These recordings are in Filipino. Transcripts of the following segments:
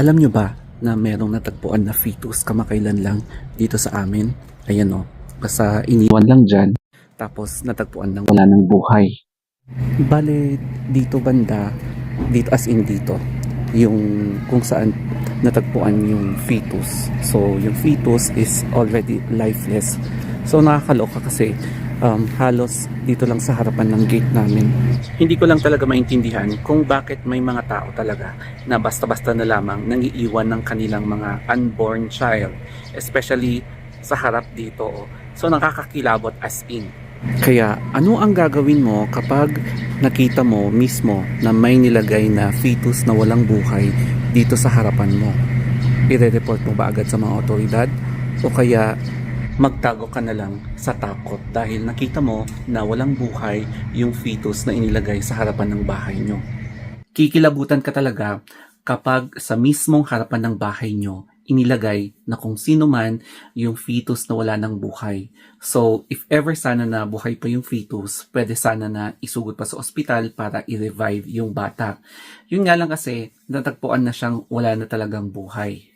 Alam nyo ba na merong natagpuan na fetus kamakailan lang dito sa amin? Ayan o, basta iniwan lang dyan. Tapos natagpuan ng wala ng buhay. Bale, dito banda, dito as in dito, yung kung saan natagpuan yung fetus. So, yung fetus is already lifeless. So, nakakaloka kasi um, halos dito lang sa harapan ng gate namin. Hindi ko lang talaga maintindihan kung bakit may mga tao talaga na basta-basta na lamang nangiiwan ng kanilang mga unborn child. Especially sa harap dito. So, nakakakilabot as in. Kaya ano ang gagawin mo kapag nakita mo mismo na may nilagay na fetus na walang buhay dito sa harapan mo? Ire-report mo ba agad sa mga otoridad? O kaya magtago ka na lang sa takot dahil nakita mo na walang buhay yung fetus na inilagay sa harapan ng bahay nyo? Kikilabutan ka talaga kapag sa mismong harapan ng bahay nyo inilagay na kung sino man yung fetus na wala ng buhay. So, if ever sana na buhay pa yung fetus, pwede sana na isugod pa sa ospital para i-revive yung bata. Yun nga lang kasi, natagpuan na siyang wala na talagang buhay.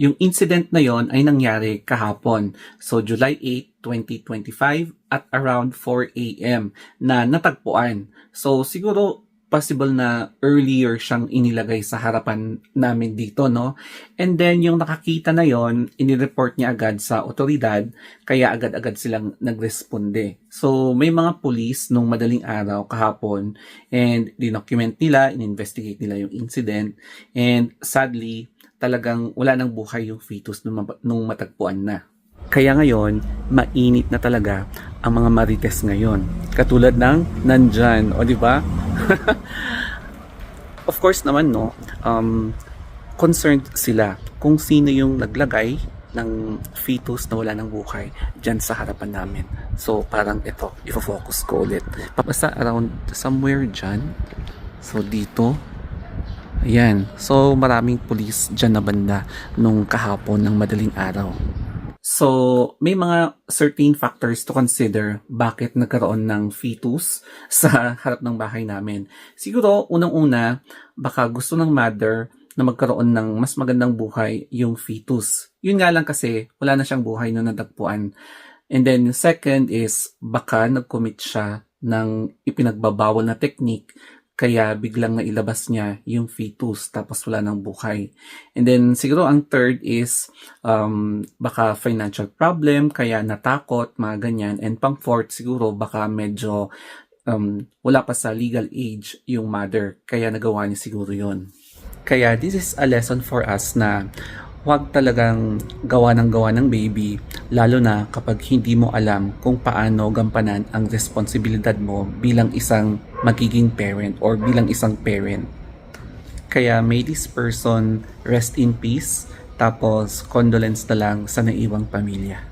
Yung incident na yon ay nangyari kahapon. So, July 8, 2025 at around 4 a.m. na natagpuan. So, siguro possible na earlier siyang inilagay sa harapan namin dito, no? And then, yung nakakita na yon inireport niya agad sa otoridad, kaya agad-agad silang nagresponde. So, may mga police nung madaling araw kahapon, and dinocument nila, in-investigate nila yung incident, and sadly, talagang wala nang buhay yung fetus nung, nung matagpuan na. Kaya ngayon, mainit na talaga ang mga marites ngayon. Katulad ng nandyan, o di ba? of course naman, no, um, concerned sila kung sino yung naglagay ng fetus na wala ng buhay dyan sa harapan namin. So, parang ito, ifo-focus ko ulit. Papasa around somewhere dyan. So, dito, Ayan. So, maraming police dyan na banda nung kahapon ng madaling araw. So, may mga certain factors to consider bakit nagkaroon ng fetus sa harap ng bahay namin. Siguro, unang-una, baka gusto ng mother na magkaroon ng mas magandang buhay yung fetus. Yun nga lang kasi, wala na siyang buhay na natagpuan. And then, second is, baka nag-commit siya ng ipinagbabawal na technique kaya biglang nailabas niya yung fetus tapos wala nang buhay. And then siguro ang third is um, baka financial problem kaya natakot mga ganyan. And pang fourth siguro baka medyo um, wala pa sa legal age yung mother kaya nagawa niya siguro yon. Kaya this is a lesson for us na huwag talagang gawa ng gawa ng baby, lalo na kapag hindi mo alam kung paano gampanan ang responsibilidad mo bilang isang magiging parent or bilang isang parent. Kaya may this person rest in peace, tapos condolence na lang sa naiwang pamilya.